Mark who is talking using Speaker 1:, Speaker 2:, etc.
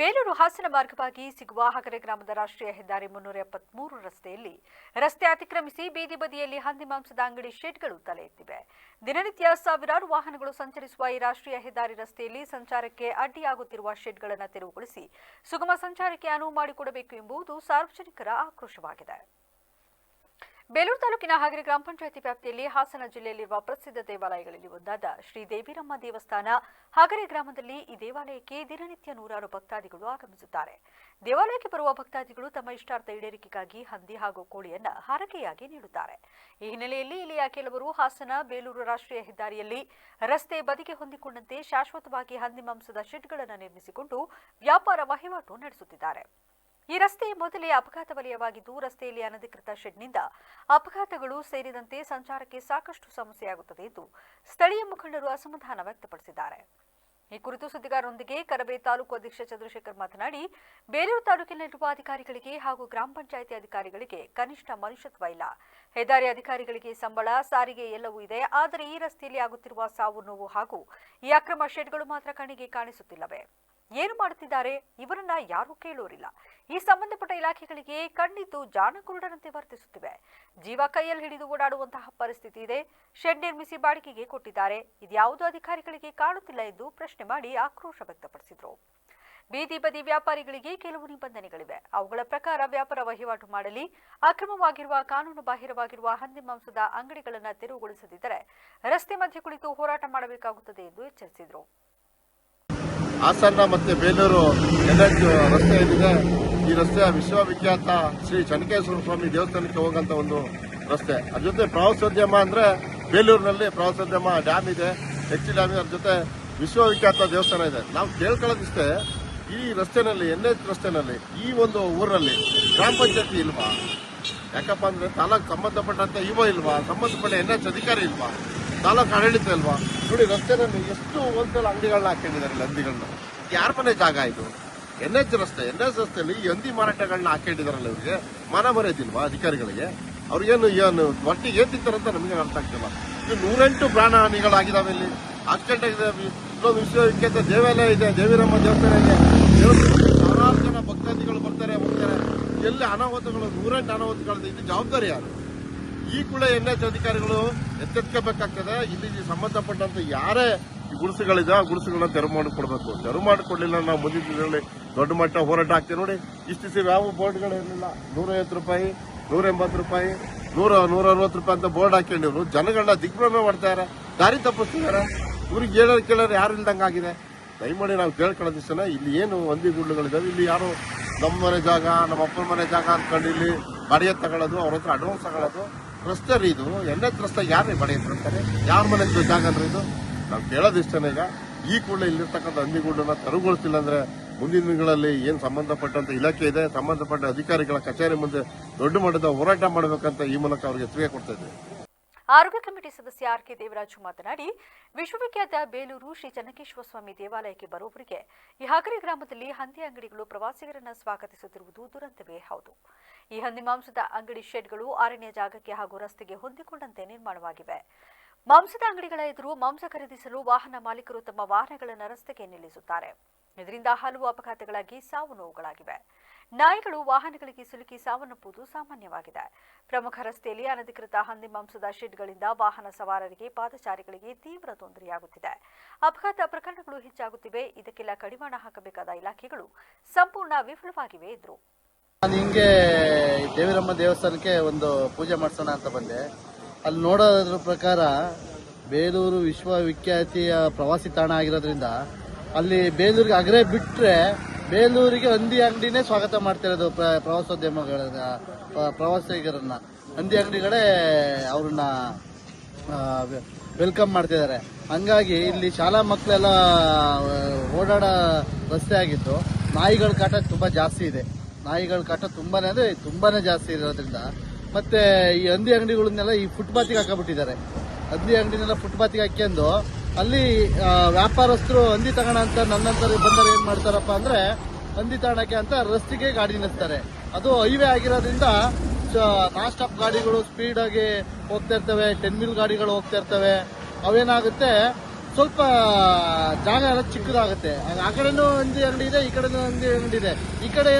Speaker 1: ಬೇಲೂರು ಹಾಸನ ಮಾರ್ಗವಾಗಿ ಸಿಗುವ ಹಗರೆ ಗ್ರಾಮದ ರಾಷ್ಟ್ರೀಯ ಹೆದ್ದಾರಿ ಮುನ್ನೂರ ಎಪ್ಪತ್ಮೂರು ರಸ್ತೆಯಲ್ಲಿ ರಸ್ತೆ ಅತಿಕ್ರಮಿಸಿ ಬೀದಿ ಬದಿಯಲ್ಲಿ ಹಂದಿ ಮಾಂಸದ ಅಂಗಡಿ ಶೆಡ್ಗಳು ತಲೆ ಎತ್ತಿವೆ. ದಿನನಿತ್ಯ ಸಾವಿರಾರು ವಾಹನಗಳು ಸಂಚರಿಸುವ ಈ ರಾಷ್ಟ್ರೀಯ ಹೆದ್ದಾರಿ ರಸ್ತೆಯಲ್ಲಿ ಸಂಚಾರಕ್ಕೆ ಅಡ್ಡಿಯಾಗುತ್ತಿರುವ ಶೆಡ್ಗಳನ್ನು ತೆರವುಗೊಳಿಸಿ ಸುಗಮ ಸಂಚಾರಕ್ಕೆ ಅನುವು ಮಾಡಿಕೊಡಬೇಕು ಎಂಬುದು ಸಾರ್ವಜನಿಕರ ಆಕ್ರೋಶವಾಗಿದೆ. ಬೇಲೂರು ತಾಲೂಕಿನ ಹಾಗರಿ ಗ್ರಾಮ ಪಂಚಾಯಿತಿ ವ್ಯಾಪ್ತಿಯಲ್ಲಿ ಹಾಸನ ಜಿಲ್ಲೆಯಲ್ಲಿರುವ ಪ್ರಸಿದ್ಧ ದೇವಾಲಯಗಳಲ್ಲಿ ಒಂದಾದ ಶ್ರೀ ದೇವಿರಮ್ಮ ದೇವಸ್ಥಾನ, ಹಾಗರೆ ಗ್ರಾಮದಲ್ಲಿ ಈ ದೇವಾಲಯಕ್ಕೆ ದಿನನಿತ್ಯ ನೂರಾರು ಭಕ್ತಾದಿಗಳು ಆಗಮಿಸುತ್ತಾರೆ. ದೇವಾಲಯಕ್ಕೆ ಬರುವ ಭಕ್ತಾದಿಗಳು ತಮ್ಮ ಇಷ್ಟಾರ್ಥ ಈಡೇರಿಕೆಗಾಗಿ ಹಂದಿ ಹಾಗೂ ಕೋಳಿಯನ್ನ ಹರಕೆಯಾಗಿ ನೀಡುತ್ತಾರೆ. ಈ ಹಿನ್ನೆಲೆಯಲ್ಲಿ ಇಲ್ಲಿಯ ಕೆಲವರು ಹಾಸನ, ಬೇಲೂರು ರಾಷ್ಟ್ರೀಯ ಹೆದ್ದಾರಿಯಲ್ಲಿ ರಸ್ತೆ ಬದಿಗೆ ಹೊಂದಿಕೊಂಡಂತೆ ಶಾಶ್ವತವಾಗಿ ಹಂದಿ ಮಾಂಸದ ಶೆಡ್ಗಳನ್ನು ನಿರ್ಮಿಸಿಕೊಂಡು ವ್ಯಾಪಾರ ವಹಿವಾಟು ನಡೆಸುತ್ತಿದ್ದಾರೆ. ಈ ರಸ್ತೆ ಮೊದಲೇ ಅಪಘಾತ ವಲಯವಾಗಿದ್ದು ರಸ್ತೆಯಲ್ಲಿ ಅನಧಿಕೃತ ಶೆಡ್ನಿಂದ ಅಪಘಾತಗಳು ಸೇರಿದಂತೆ ಸಂಚಾರಕ್ಕೆ ಸಾಕಷ್ಟು ಸಮಸ್ಯೆಯಾಗುತ್ತದೆ ಎಂದು ಸ್ಥಳೀಯ ಮುಖಂಡರು ಅಸಮಾಧಾನ ವ್ಯಕ್ತಪಡಿಸಿದ್ದಾರೆ. ಈ ಕುರಿತು ಸುದ್ದಿಗಾರರೊಂದಿಗೆ ಕರಬೇ ತಾಲೂಕು ಅಧ್ಯಕ್ಷ ಚಂದ್ರಶೇಖರ್ ಮಾತನಾಡಿ, ಬೇಲೂರು ತಾಲೂಕಿನಲ್ಲಿರುವ ಅಧಿಕಾರಿಗಳಿಗೆ ಹಾಗೂ ಗ್ರಾಮ ಪಂಚಾಯಿತಿ ಅಧಿಕಾರಿಗಳಿಗೆ ಕನಿಷ್ಠ ಮನುಷ್ಯತ್ವ ಇಲ್ಲ. ಹೆದ್ದಾರಿ ಅಧಿಕಾರಿಗಳಿಗೆ ಸಂಬಳ, ಸಾರಿಗೆ ಎಲ್ಲವೂ ಇದೆ. ಆದರೆ ಈ ರಸ್ತೆಯಲ್ಲಿ ಆಗುತ್ತಿರುವ ಸಾವು ನೋವು ಹಾಗೂ ಈ ಅಕ್ರಮ ಶೆಡ್ಗಳು ಮಾತ್ರ ಕಣ್ಣಿಗೆ ಕಾಣಿಸುತ್ತಿಲ್ಲವೇ. ಏನು ಮಾಡುತ್ತಿದ್ದಾರೆ ಇವರನ್ನ ಯಾರೂ ಕೇಳೋರಿಲ್ಲ. ಈ ಸಂಬಂಧಪಟ್ಟ ಇಲಾಖೆಗಳಿಗೆ ಕಣ್ಣಿದ್ದು ಜಾಣಕುರುಡರಂತೆ ವರ್ತಿಸುತ್ತಿವೆ. ಜೀವ ಕೈಯಲ್ಲಿ ಹಿಡಿದು ಓಡಾಡುವಂತಹ ಪರಿಸ್ಥಿತಿ ಇದೆ. ಶೆಡ್ ನಿರ್ಮಿಸಿ ಬಾಡಿಗೆಗೆ ಕೊಟ್ಟಿದ್ದಾರೆ. ಇದ್ಯಾವುದೋ ಅಧಿಕಾರಿಗಳಿಗೆ ಕಾಣುತ್ತಿಲ್ಲ ಎಂದು ಪ್ರಶ್ನೆ ಮಾಡಿ ಆಕ್ರೋಶ ವ್ಯಕ್ತಪಡಿಸಿದರು. ಬೀದಿ ಬದಿ ವ್ಯಾಪಾರಿಗಳಿಗೆ ಕೆಲವು ನಿಬಂಧನೆಗಳಿವೆ. ಅವುಗಳ ಪ್ರಕಾರ ವ್ಯಾಪಾರ ವಹಿವಾಟು ಮಾಡಲಿ, ಅಕ್ರಮವಾಗಿರುವ ಕಾನೂನು ಬಾಹಿರವಾಗಿರುವ ಹಂದಿ ಮಾಂಸದ ಅಂಗಡಿಗಳನ್ನು ತೆರವುಗೊಳಿಸದಿದ್ದರೆ ರಸ್ತೆ ಮಧ್ಯೆ ಕುಳಿತು ಹೋರಾಟ ಮಾಡಬೇಕಾಗುತ್ತದೆ ಎಂದು ಎಚ್ಚರಿಸಿದರು.
Speaker 2: ಹಾಸನ ಮತ್ತೆ ಬೇಲೂರು ಎನ್ಎಚ್ ರಸ್ತೆ ಏನಿದೆ ಈ ರಸ್ತೆಯ ವಿಶ್ವವಿಖ್ಯಾತ ಶ್ರೀ ಚನ್ನಕೇಶ್ವರ ಸ್ವಾಮಿ ದೇವಸ್ಥಾನಕ್ಕೆ ಹೋಗಂತ ಒಂದು ರಸ್ತೆ. ಅದ್ರ ಜೊತೆ ಪ್ರವಾಸೋದ್ಯಮ ಅಂದ್ರೆ ಬೇಲೂರಿನಲ್ಲಿ ಪ್ರವಾಸೋದ್ಯಮ ಡ್ಯಾಮ್ ಇದೆ. ಹೆಚ್ ಡ್ಯಾಮ್ ಇದೆ. ಅದ್ರ ಜೊತೆ ವಿಶ್ವವಿಖ್ಯಾತ ದೇವಸ್ಥಾನ ಇದೆ. ನಾವು ಕೇಳ್ಕೊಳ್ಳೋದಿಷ್ಟೇ, ಈ ರಸ್ತೆನಲ್ಲಿ ಎನ್ ಎಚ್ ರಸ್ತೆನಲ್ಲಿ, ಈ ಒಂದು ಊರಲ್ಲಿ ಗ್ರಾಮ ಪಂಚಾಯತಿ ಇಲ್ವಾ? ಯಾಕಪ್ಪ ಅಂದ್ರೆ ತಾಲೂಕು ಸಂಬಂಧಪಟ್ಟಂತೆ ಇವ ಇಲ್ವಾ? ಸಂಬಂಧಪಟ್ಟ ಎನ್ ಎಚ್ ಅಧಿಕಾರಿ ಇಲ್ವಾ? ತಾಲೂಕು ಆಡಳಿತ ಅಲ್ವಾ? ನೋಡಿ ರಸ್ತೆನಲ್ಲಿ ಎಷ್ಟು ಹೋಲ್ಸೇಲ್ ಅಂಗಡಿಗಳನ್ನ ಹಾಕೊಂಡಿದ್ದಾರೆ ಹಂದಿಗಳನ್ನ. ಯಾರ ಮನೆ ಜಾಗ ಇದು? ಎನ್ ಎಚ್ ರಸ್ತೆ ಎನ್ ಎಚ್ ರಸ್ತೆಯಲ್ಲಿ ಹಂದಿ ಮಾರಾಟಗಳನ್ನ ಹಾಕೊಂಡಿದಾರಲ್ಲ ಇವರಿಗೆ? ಮನ ಬರೋದಿಲ್ವಾ ಅಧಿಕಾರಿಗಳಿಗೆ? ಅವ್ರು ಏನು, ಏನ್ ಅಂತ ನಮಗೆ ಅರ್ಥ ಆಗ್ತಿಲ್ಲ. ಇದು ನೂರೆಂಟು ಪ್ರಾಣ ಹಾನಿಗಳಾಗಿದಾವೆ ಇಲ್ಲಿ. ಆಕ್ಸಿಡೆಂಟ್ ಆಗಿದೆ ಇಲ್ಲೊಂದು ವಿಶ್ವವಿಖ್ಯಾತ ದೇವಾಲಯ ಇದೆ, ದೇವಿರಮ್ಮ ದೇವಸ್ಥಾನ ಇದೆ. ಸಾವಿರಾರು ಜನ ಭಕ್ತಾದಿಗಳು ಬರ್ತಾರೆ, ಹೋಗ್ತಾರೆ. ಎಲ್ಲಿ ಅನಾಹುತಗಳು, ನೂರೆಂಟು ಅನಾಹುತಗಳಿದೆ ಇದು ಜವಾಬ್ದಾರಿ ಯಾರು? ಈ ಕೂಡ ಎನ್ ಎಚ್ ಅಧಿಕಾರಿಗಳು ಎಚ್ಚೆತ್ಕೋಬೇಕಾಗ್ತದೆ. ಇಲ್ಲಿ ಸಂಬಂಧಪಟ್ಟಂತ ಯಾರೇ ಗುಡಿಸುಗಳಿದೆ, ಆ ಗುಡಿಸುಗಳನ್ನ ತೆರವು ಮಾಡಿಕೊಡ್ಬೇಕು. ತೆರವು ಮಾಡಿಕೊಡ್ಲಿಲ್ಲ ನಾವು ಮುಂದಿನ ದಿನಗಳಲ್ಲಿ ದೊಡ್ಡ ಮಟ್ಟ ಹೋರಾಟ ಆಗ್ತೀವಿ ನೋಡಿ. ಇಷ್ಟು ದಿವಸ ಯಾವ ಬೋರ್ಡ್ಗಳು ನೂರ ನೂರೈವತ್ತು ರೂಪಾಯಿ ನೂರ ಎಂಬತ್ತು ರೂಪಾಯಿ, ನೂರ ನೂರ ಅರವತ್ತು ರೂಪಾಯಿ ಅಂತ ಬೋರ್ಡ್ ಹಾಕೊಂಡಿವ್ರು ಜನಗಳನ್ನ ದಿಗ್ಭ್ರಮೆ ಮಾಡ್ತಾರೆ ದಾರಿ ತಪ್ಪಿಸ್ತಿದ್ದಾರೆ ಇವ್ರಿಗೆ ಹೇಳೋರು ಕೇಳೋರು ಯಾರು ಇಲ್ದಂಗೆ ಆಗಿದೆ. ದಯಮಾಡಿ ನಾವು ಕೇಳ್ಕೊಳ್ಳೋದಿಷ್ಟನ ಇಲ್ಲಿ ಏನು ಹಂದಿ ಗುಡ್ಲುಗಳಿದಾವೆ ಇಲ್ಲಿ ಯಾರು ನಮ್ಮ ಮನೆ ಜಾಗ, ನಮ್ಮ ಅಪ್ಪನ ಮನೆ ಜಾಗ ಅಂದ್ಕೊಂಡು ಇಲ್ಲಿ ಬಾಡಿಗೆ ತಗೊಳ್ಳೋದು ಅವ್ರ ಹತ್ರ ಅಡ್ವಾನ್ಸ್ ತಗೊಳ್ಳೋದು ರಸ್ತೆ ಇದು. ಎಲ್ಲ ತ್ರಸ್ತ ರಸ್ತೆ ಯಾರೇ ಬಾಡಿಗೆ ಇಟ್ಕೊಂತಾರೆ ಯಾರ ಮನೆ ಜಾಗ ಅಂದ್ರೆ ಇದು? ನಾವು ಕೇಳೋದಿಷ್ಟನೇ ಈಗ ಈ ಕೂಡಲೇ ಇಲ್ಲಿರ್ತಕ್ಕಂಥ ಹಂದಿಗೂಡನ್ನ ತೆರವುಗೊಳಿಸಿಲ್ಲ ಅಂದ್ರೆ ಮುಂದಿನ ದಿನಗಳಲ್ಲಿ ಏನು ಸಂಬಂಧಪಟ್ಟಂತ ಇಲಾಖೆ ಇದೆ, ಸಂಬಂಧಪಟ್ಟ ಅಧಿಕಾರಿಗಳ ಕಚೇರಿ ಮುಂದೆ ದೊಡ್ಡ ಮಟ್ಟದ ಹೋರಾಟ ಮಾಡಬೇಕಂತ ಈ ಮೂಲಕ ಅವರಿಗೆ ಎಚ್ಚರಿಕೆ ಕೊಡ್ತಾ ಇದ್ದೇವೆ.
Speaker 1: ಆರೋಗ್ಯ ಕಮಿಟಿ ಸದಸ್ಯ ಆರ್ ಕೆ ದೇವರಾಜು ಮಾತನಾಡಿ, ವಿಶ್ವವಿಖ್ಯಾತ ಬೇಲೂರು ಶ್ರೀ ಚನ್ನಕೇಶ್ವರ ಸ್ವಾಮಿ ದೇವಾಲಯಕ್ಕೆ ಬರುವವರಿಗೆ ಈ ಹಗರಿ ಗ್ರಾಮದಲ್ಲಿ ಹಂದಿ ಅಂಗಡಿಗಳು ಪ್ರವಾಸಿಗರನ್ನ ಸ್ವಾಗತಿಸುತ್ತಿರುವುದು ದುರಂತವೇ ಹೌದು. ಈ ಹಂದಿ ಮಾಂಸದ ಅಂಗಡಿ ಶೆಡ್ಗಳು ಅರಣ್ಯ ಜಾಗಕ್ಕೆ ಹಾಗೂ ರಸ್ತೆಗೆ ಹೊಂದಿಕೊಂಡಂತೆ ನಿರ್ಮಾಣವಾಗಿವೆ. ಮಾಂಸದ ಅಂಗಡಿಗಳ ಎದುರು ಮಾಂಸ ಖರೀದಿಸಲು ವಾಹನ ಮಾಲೀಕರು ತಮ್ಮ ವಾಹನಗಳನ್ನು ರಸ್ತೆಗೆ ನಿಲ್ಲಿಸುತ್ತಾರೆ. ಇದರಿಂದ ಹಲವು ಅಪಘಾತಗಳಾಗಿ ಸಾವು ನೋವುಗಳಾಗಿವೆ. ನಾಯಿಗಳು ವಾಹನಗಳಿಗೆ ಸಿಲುಕಿ ಸಾವನ್ನಪ್ಪುವುದು ಸಾಮಾನ್ಯವಾಗಿದೆ. ಪ್ರಮುಖ ರಸ್ತೆಯಲ್ಲಿ ಅನಧಿಕೃತ ಹಂದಿ ಮಾಂಸದ ಶೆಡ್ಗಳಿಂದ ವಾಹನ ಸವಾರರಿಗೆ ಪಾದಚಾರಿಗಳಿಗೆ ತೀವ್ರ ತೊಂದರೆಯಾಗುತ್ತಿದೆ. ಅಪಘಾತ ಪ್ರಕರಣಗಳು ಹೆಚ್ಚಾಗುತ್ತಿವೆ. ಇದಕ್ಕೆಲ್ಲ ಕಡಿವಾಣ ಹಾಕಬೇಕಾದ ಇಲಾಖೆಗಳು ಸಂಪೂರ್ಣ ವಿಫಲವಾಗಿವೆ ಎಂದರು.
Speaker 3: ನಾನು ಹಿಂಗೆ ದೇವಿರಮ್ಮ ದೇವಸ್ಥಾನಕ್ಕೆ ಒಂದು ಪೂಜೆ ಮಾಡಿಸೋಣ ಅಂತ ಬಂದೆ. ಅಲ್ಲಿ ನೋಡೋದ್ರ ಪ್ರಕಾರ ಬೇಲೂರು ವಿಶ್ವವಿಖ್ಯಾತಿಯ ಪ್ರವಾಸಿ ತಾಣ ಆಗಿರೋದ್ರಿಂದ ಅಲ್ಲಿ ಬೇಲೂರಿಗೆ ಅಗ್ರೆ ಬಿಟ್ಟರೆ ಬೇಲೂರಿಗೆ ಹಂದಿ ಅಂಗಡಿನೇ ಸ್ವಾಗತ ಮಾಡ್ತಿರೋದು ಪ್ರ- ಪ್ರವಾಸೋದ್ಯಮಗಳ ಪ್ರ- ಪ್ರವಾಸಿಗರನ್ನ. ಹಂದಿ ಅಂಗಡಿಗಳೇ ಅವ್ರನ್ನ ವೆಲ್ಕಮ್ ಮಾಡ್ತಿದ್ದಾರೆ ಹಂಗಾಗಿ ಇಲ್ಲಿ ಶಾಲಾ ಮಕ್ಕಳೆಲ್ಲ ಓಡಾಡೋ ರಸ್ತೆ ಆಗಿತ್ತು. ನಾಯಿಗಳ ಕಾಟ ತುಂಬಾ ಜಾಸ್ತಿ ಇದೆ. ನಾಯಿಗಳ ಕಾಟ ತುಂಬಾನೇ ಅಂದ್ರೆ ತುಂಬಾನೇ ಜಾಸ್ತಿ ಇರೋದ್ರಿಂದ. ಮತ್ತೆ ಈ ಹಂದಿ ಅಂಗಡಿಗಳನ್ನೆಲ್ಲ ಈ ಫುಟ್ಪಾತಿಗೆ ಹಾಕಬಿಟ್ಟಿದ್ದಾರೆ. ಹಂದಿ ಅಂಗಡಿನೆಲ್ಲ ಫುಟ್ಪಾತಿಗೆ ಹಾಕ್ಯಂದು ಅಲ್ಲಿ ವ್ಯಾಪಾರಸ್ಥರು ಹಂದಿ ತಗೋಣ ಅಂತ ನನ್ನಂತರ ಬಂದರೆ ಏನ್ ಮಾಡ್ತಾರಪ್ಪ ಅಂದ್ರೆ, ಹಂದಿ ತಗೋಣಕ್ಕೆ ಅಂತ ರಸ್ತೆಗೆ ಗಾಡಿ ನಿಲ್ಲಿಸ್ತಾರೆ. ಅದು ಹೈವೇ ಆಗಿರೋದ್ರಿಂದ ನಾನ್ ಸ್ಟಾಪ್ ಗಾಡಿಗಳು ಸ್ಪೀಡ್ ಆಗಿ ಹೋಗ್ತಾ ಇರ್ತವೆ ಟೆನ್ ಮಿಲ್ ಗಾಡಿಗಳು ಹೋಗ್ತಾ ಇರ್ತವೆ. ಅವೇನಾಗುತ್ತೆ, ಸ್ವಲ್ಪ ಜಾಗ ಎಲ್ಲ ಚಿಕ್ಕದಾಗುತ್ತೆ. ಆ ಕಡೆನೂ ಹಂದಿ ಅಂಗಡಿ ಇದೆ, ಈ ಕಡೆನೂ ಹಂದಿ ಅಂಗಡಿ ಇದೆ. ಈ ಕಡೆ